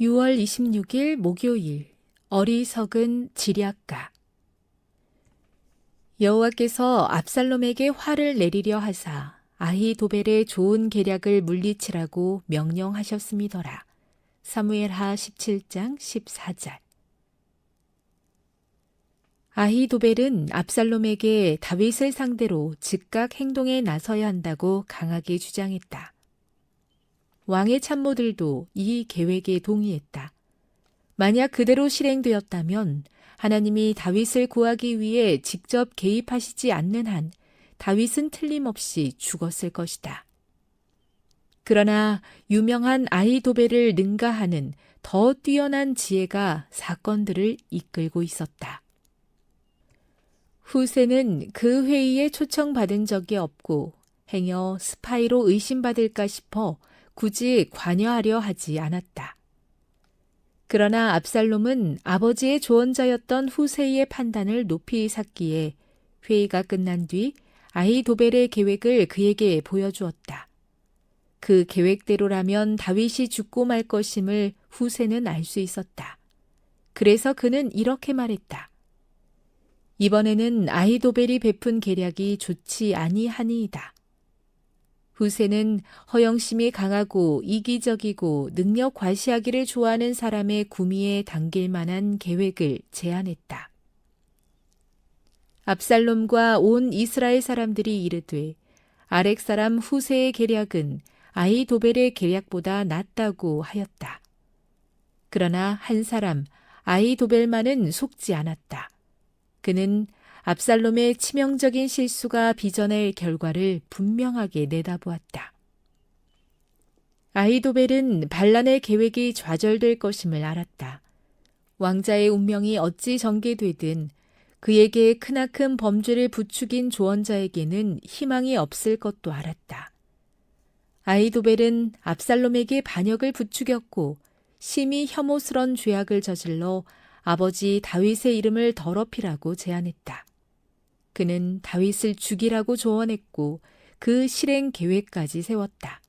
6월 26일 목요일 어리석은 지략가 여호와께서 압살롬에게 화를 내리려 하사 아히도벨의 좋은 계략을 물리치라고 명령하셨음이더라. 사무엘하 17장 14절 아히도벨은 압살롬에게 다윗을 상대로 즉각 행동에 나서야 한다고 강하게 주장했다. 왕의 참모들도 이 계획에 동의했다. 만약 그대로 실행되었다면 하나님이 다윗을 구하기 위해 직접 개입하시지 않는 한 다윗은 틀림없이 죽었을 것이다. 그러나 유명한 아이도벨을 능가하는 더 뛰어난 지혜가 사건들을 이끌고 있었다. 후세는 그 회의에 초청받은 적이 없고 행여 스파이로 의심받을까 싶어 굳이 관여하려 하지 않았다. 그러나 압살롬은 아버지의 조언자였던 후세이의 판단을 높이 샀기에 회의가 끝난 뒤 아이도벨의 계획을 그에게 보여주었다. 그 계획대로라면 다윗이 죽고 말 것임을 후세는 알 수 있었다. 그래서 그는 이렇게 말했다. 이번에는 아이도벨이 베푼 계략이 좋지 아니하니이다. 후세는 허영심이 강하고 이기적이고 능력 과시하기를 좋아하는 사람의 구미에 당길 만한 계획을 제안했다. 압살롬과 온 이스라엘 사람들이 이르되 아렉 사람 후세의 계략은 아이도벨의 계략보다 낫다고 하였다. 그러나 한 사람 아이도벨만은 속지 않았다. 그는 압살롬의 치명적인 실수가 빚어낼 결과를 분명하게 내다보았다. 아이도벨은 반란의 계획이 좌절될 것임을 알았다. 왕자의 운명이 어찌 전개되든 그에게 크나큰 범죄를 부추긴 조언자에게는 희망이 없을 것도 알았다. 아이도벨은 압살롬에게 반역을 부추겼고 심히 혐오스런 죄악을 저질러 아버지 다윗의 이름을 더럽히라고 제안했다. 그는 다윗을 죽이라고 조언했고 그 실행 계획까지 세웠다.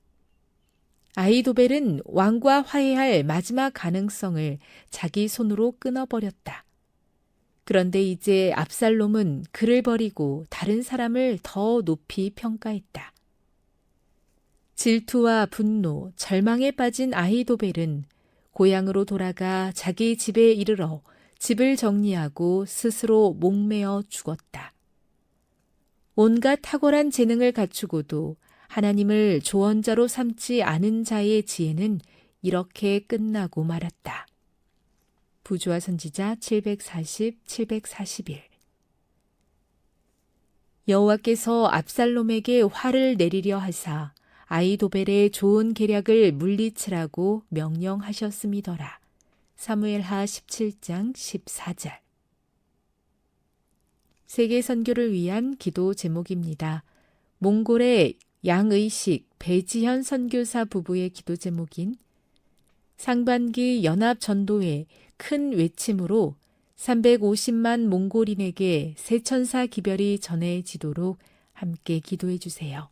아이도벨은 왕과 화해할 마지막 가능성을 자기 손으로 끊어버렸다. 그런데 이제 압살롬은 그를 버리고 다른 사람을 더 높이 평가했다. 질투와 분노, 절망에 빠진 아이도벨은 고향으로 돌아가 자기 집에 이르러 집을 정리하고 스스로 목매어 죽었다. 온갖 탁월한 재능을 갖추고도 하나님을 조언자로 삼지 않은 자의 지혜는 이렇게 끝나고 말았다. 부조와 선지자 740, 741 여호와께서 압살롬에게 화를 내리려 하사 아이도벨의 좋은 계략을 물리치라고 명령하셨음이더라. 사무엘하 17장 14절 세계 선교를 위한 기도 제목입니다. 몽골의 양의식 배지현 선교사 부부의 기도 제목인 상반기 연합 전도회 큰 외침으로 350만 몽골인에게 세천사 기별이 전해지도록 함께 기도해 주세요.